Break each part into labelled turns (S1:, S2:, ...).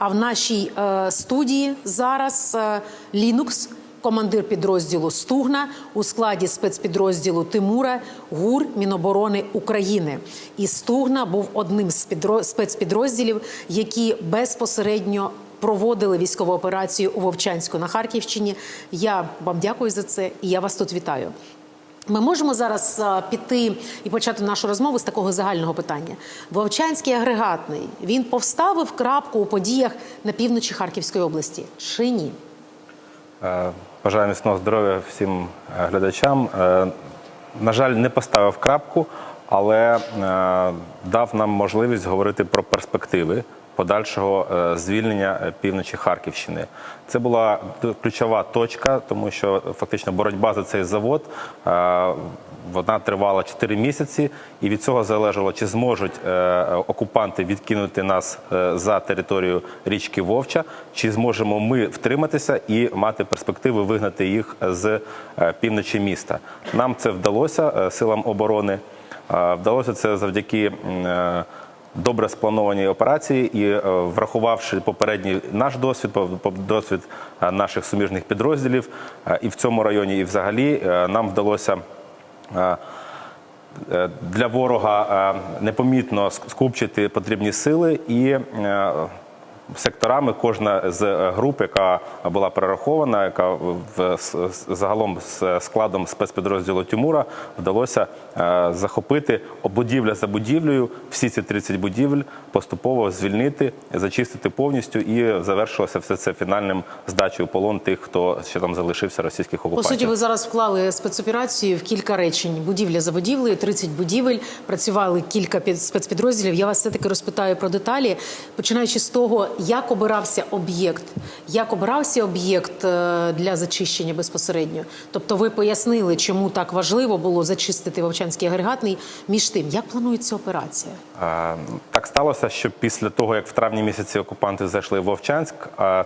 S1: А в нашій е, студії зараз е, Лінукс, командир підрозділу Стугна у складі спецпідрозділу Тимура ГУР Міноборони України. І Стугна був одним з підро- спецпідрозділів, які безпосередньо проводили військову операцію у Вовчанську на Харківщині. Я вам дякую за це і я вас тут вітаю. Ми можемо зараз піти і почати нашу розмову з такого загального питання. Вовчанський агрегатний він повставив крапку у подіях на півночі Харківської області. Чи ні?
S2: Е, Бажаю міцного здоров'я всім е, глядачам. Е, На жаль, не поставив крапку, але дав нам можливість говорити про перспективи подальшого е, звільнення е, півночі Харківщини. Це була ключова точка, тому що фактично боротьба за цей завод. е, Вона тривала 4 місяці, і від цього залежало, чи зможуть окупанти відкинути нас за територію річки Вовча, чи зможемо ми втриматися і мати перспективи вигнати їх з півночі міста. Нам це вдалося силам оборони. Вдалося це завдяки. Добре сплановані операції і е, врахувавши попередній наш досвід, досвід е, наших суміжних підрозділів е, і в цьому районі, і взагалі нам вдалося для ворога непомітно скупчити потрібні сили і секторами кожна з е, груп, яка була перерахована, яка в загалом з складом спецпідрозділу Тимура вдалося е, захопити будівля за будівлею, всі ці 30 будівель поступово звільнити, зачистити повністю і завершилося все це фінальним здачею полон тих, хто ще там залишився російських
S1: По суті, ви зараз вклали спецоперацію в кілька речень: будівля за будівлею, 30 будівель. Працювали кілька під спецпідрозділів. Я вас все таки розпитаю про деталі, починаючи з того, як обирався об'єкт, як обирався об'єкт е, для зачищення безпосередньо. Тобто, ви пояснили, чому так важливо було зачистити Вовчанський агрегатний. Між тим, як планується операція?
S2: Так сталося, що після того, як в травні місяці окупанти зайшли в Вовчанськ,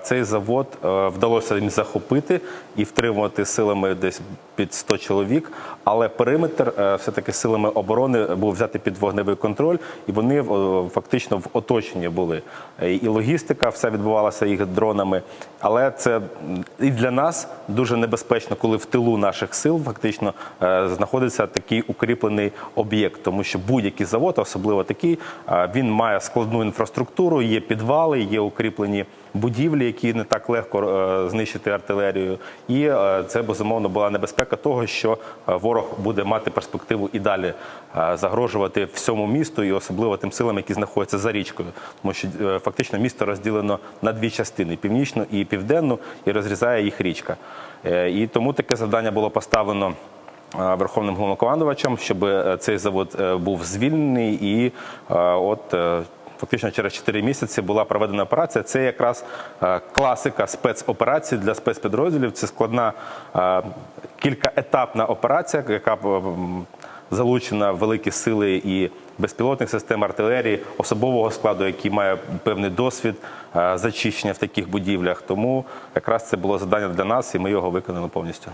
S2: цей завод е, вдалося їм захопити і втримувати силами десь під 100 чоловік. Але периметр е, все-таки силами оборони був взяти під вогневий контроль, і вони фактично в оточенні були. І логістика вся відбувалася їх дронами. Але це і для нас дуже небезпечно, коли в тилу наших сил фактично е, знаходиться такий укріплений об'єкт, тому що будь-який завод, особливо такий, е, він має складну інфраструктуру, є підвали, є укріплені будівлі, які не так легко е, знищити артилерією. І це безумовно була небезпека того, що ворог буде мати перспективу і далі загрожувати всьому місту, і особливо тим силам, які знаходяться за річкою, тому що фактично місто розділено на дві частини: північну і південну, і розрізає їх річка. Е, І тому таке завдання було поставлено. е, Верховним головнокомандувачем, щоб е, цей завод був звільнений, і от фактично через 4 місяці була проведена операція. Це якраз класика спецоперацій для спецпідрозділів. Це складна кількаетапна операція, яка залучена великі сили і безпілотних систем артилерії, особового складу, який має певний досвід е, зачищення в таких будівлях. Тому якраз це було завдання для нас, і ми його виконали повністю.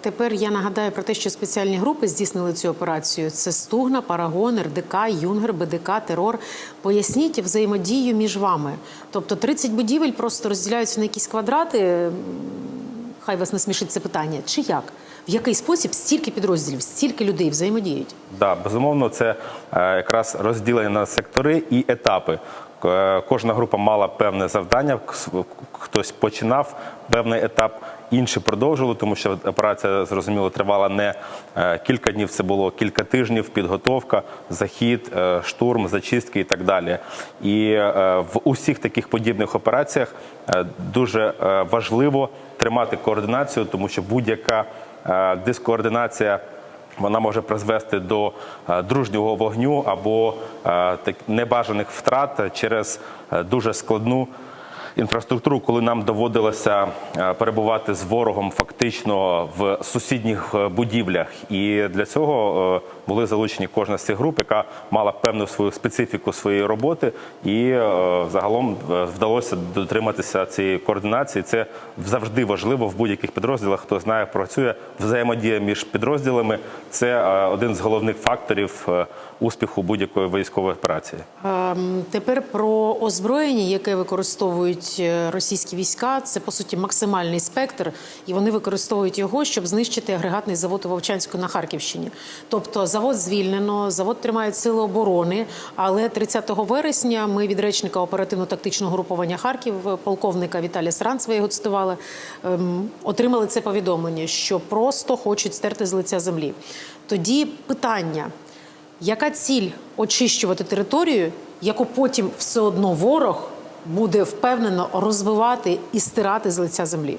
S1: Тепер я нагадаю про те, що спеціальні групи здійснили цю операцію. Це Стугна, Парагон, РДК, Юнгер, БДК, терор. Поясніть взаємодію між вами. Тобто 30 будівель просто розділяються на якісь квадрати. Хай вас не смішить це питання. Чи як? В який спосіб стільки підрозділів, стільки людей взаємодіють?
S2: Да, безумовно, це е, якраз розділення на сектори і етапи. Е, Кожна група мала певне завдання, хтось починав певний етап, інші продовжували, тому що операція зрозуміло тривала не е, кілька днів, це було кілька тижнів, підготовка, захід, штурм, зачистки і так далі. І в усіх таких подібних операціях дуже важливо тримати координацію, тому що будь-яка дискоординація вона може призвести до е, дружнього вогню або е, небажаних втрат через е, дуже складну інфраструктуру, коли нам доводилося е, перебувати з ворогом фактично в сусідніх е, будівлях. І для цього е, були залучені кожна з цих груп, яка мала певну свою специфіку своєї роботи, і е, загалом е, вдалося дотриматися цієї координації. Це завжди важливо в будь-яких підрозділах. Хто знає, працює взаємодія між підрозділами. Це е, один з головних факторів успіху будь-якої військової операції.
S1: Ем, Тепер про озброєння, яке використовують російські війська, це по суті максимальний спектр, і вони використовують його, щоб знищити агрегатний завод у Вовчанську на Харківщині. Тобто завод звільнено, завод тримають сили оборони. Але 30 вересня ми від речника оперативно-тактичного групування Харків, полковника Віталія Саранцева, я його цитувала, ем, отримали це повідомлення, що просто хочуть стерти з лиця землі. Тоді питання. Яка ціль очищувати територію, яку потім все одно ворог буде впевнено розвивати і стирати з лиця землі?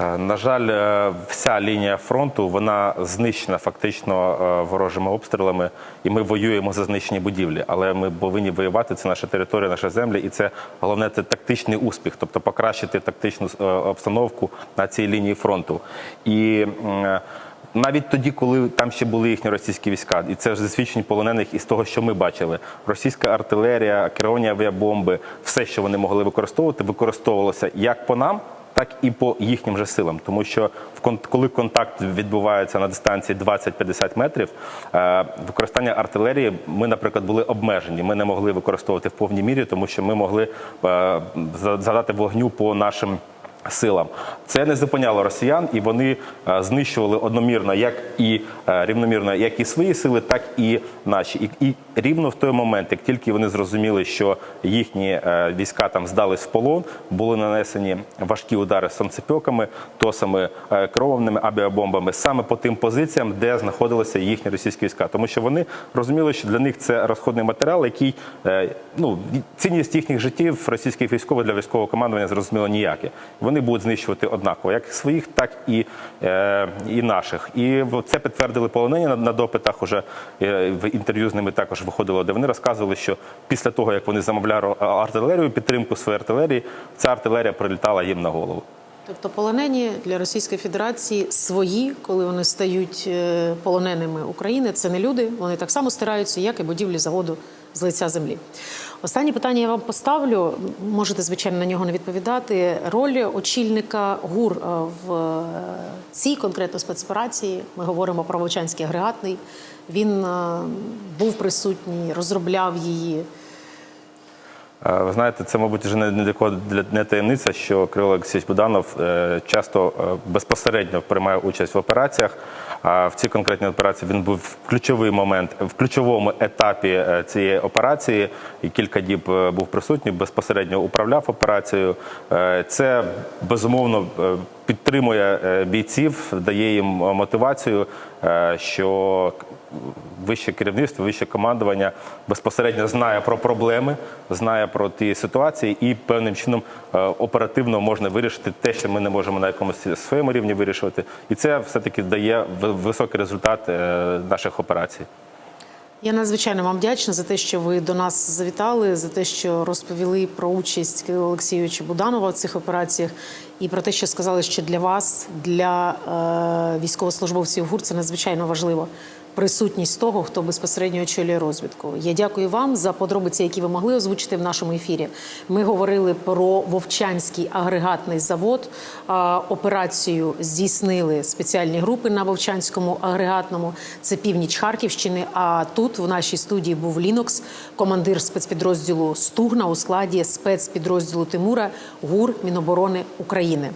S2: Е, На жаль, е, вся лінія фронту вона знищена фактично е, ворожими обстрілами, і ми воюємо за знищені будівлі. Але ми повинні воювати. Це наша територія, наша земля, і це головне це тактичний успіх, тобто покращити тактичну обстановку на цій лінії фронту. І навіть тоді, коли там ще були їхні російські війська, і це ж засвідчені полонених із того, що ми бачили. Російська артилерія, керовані авіабомби, все, що вони могли використовувати, використовувалося як по нам так і по їхнім же силам, тому що коли контакт відбувається на дистанції 20-50 метрів, е, використання артилерії ми, наприклад, були обмежені. Ми не могли використовувати в повній мірі, тому що ми могли е, задати вогню по нашим. Силам це не зупиняло росіян, і вони е, знищували одномірно, як і е, рівномірно, як і свої сили, так і наші. І, і рівно в той момент, як тільки вони зрозуміли, що їхні е, війська там здались в полон, були нанесені важкі удари сонцепьоками, тосами, керованими авіабомбами, саме по тим позиціям, де знаходилися їхні російські війська, тому що вони розуміли, що для них це розходний матеріал, який ну цінність їхніх життів російських військових для військового командування зрозуміло ніяке. Вони будуть знищувати однаково, як своїх, так і, е, і наших. І це підтвердили полонені на, на допитах. Уже е, в інтерв'ю з ними також виходило, де вони розказували, що після того як вони замовляли артилерію, підтримку своєї артилерії, ця артилерія прилітала їм на голову.
S1: Тобто полонені для Російської Федерації свої, коли вони стають е, полоненими України, це не люди. Вони так само стираються, як і будівлі заводу з лиця землі. Останнє питання я вам поставлю. Можете звичайно на нього не відповідати. Роль очільника ГУР е, в е, цій конкретно спецоперації. Ми говоримо про Вовчанський агрегатний. Він е, був присутній, розробляв її.
S2: Е, Ви знаєте, це, мабуть, вже не, для кого не таємниця, що Кирило Олексійович Буданов е, часто е, безпосередньо приймає участь в операціях. А в цій конкретній операції він був в ключовий момент, в ключовому етапі цієї операції. І кілька діб був присутній, безпосередньо управляв операцією. Це безумовно підтримує бійців, дає їм мотивацію, що вище керівництво, вище командування безпосередньо знає про проблеми, знає про ті ситуації, і певним чином е, оперативно можна вирішити те, що ми не можемо на якомусь своєму рівні вирішувати. І це все-таки дає високий результат е, наших операцій.
S1: Я надзвичайно вам вдячна за те, що ви до нас завітали, за те, що розповіли про участь Кирила Олексійовича Буданова в цих операціях, і про те, що сказали, що для вас, для е, військовослужбовців ГУР, це надзвичайно важливо. Присутність того, хто безпосередньо очолює розвідку. Я дякую вам за подробиці, які ви могли озвучити в нашому ефірі. Ми говорили про Вовчанський агрегатний завод. Операцію здійснили спеціальні групи на Вовчанському агрегатному. Це північ Харківщини. А тут в нашій студії був Лінокс, командир спецпідрозділу Стугна у складі спецпідрозділу Тимура ГУР Міноборони України.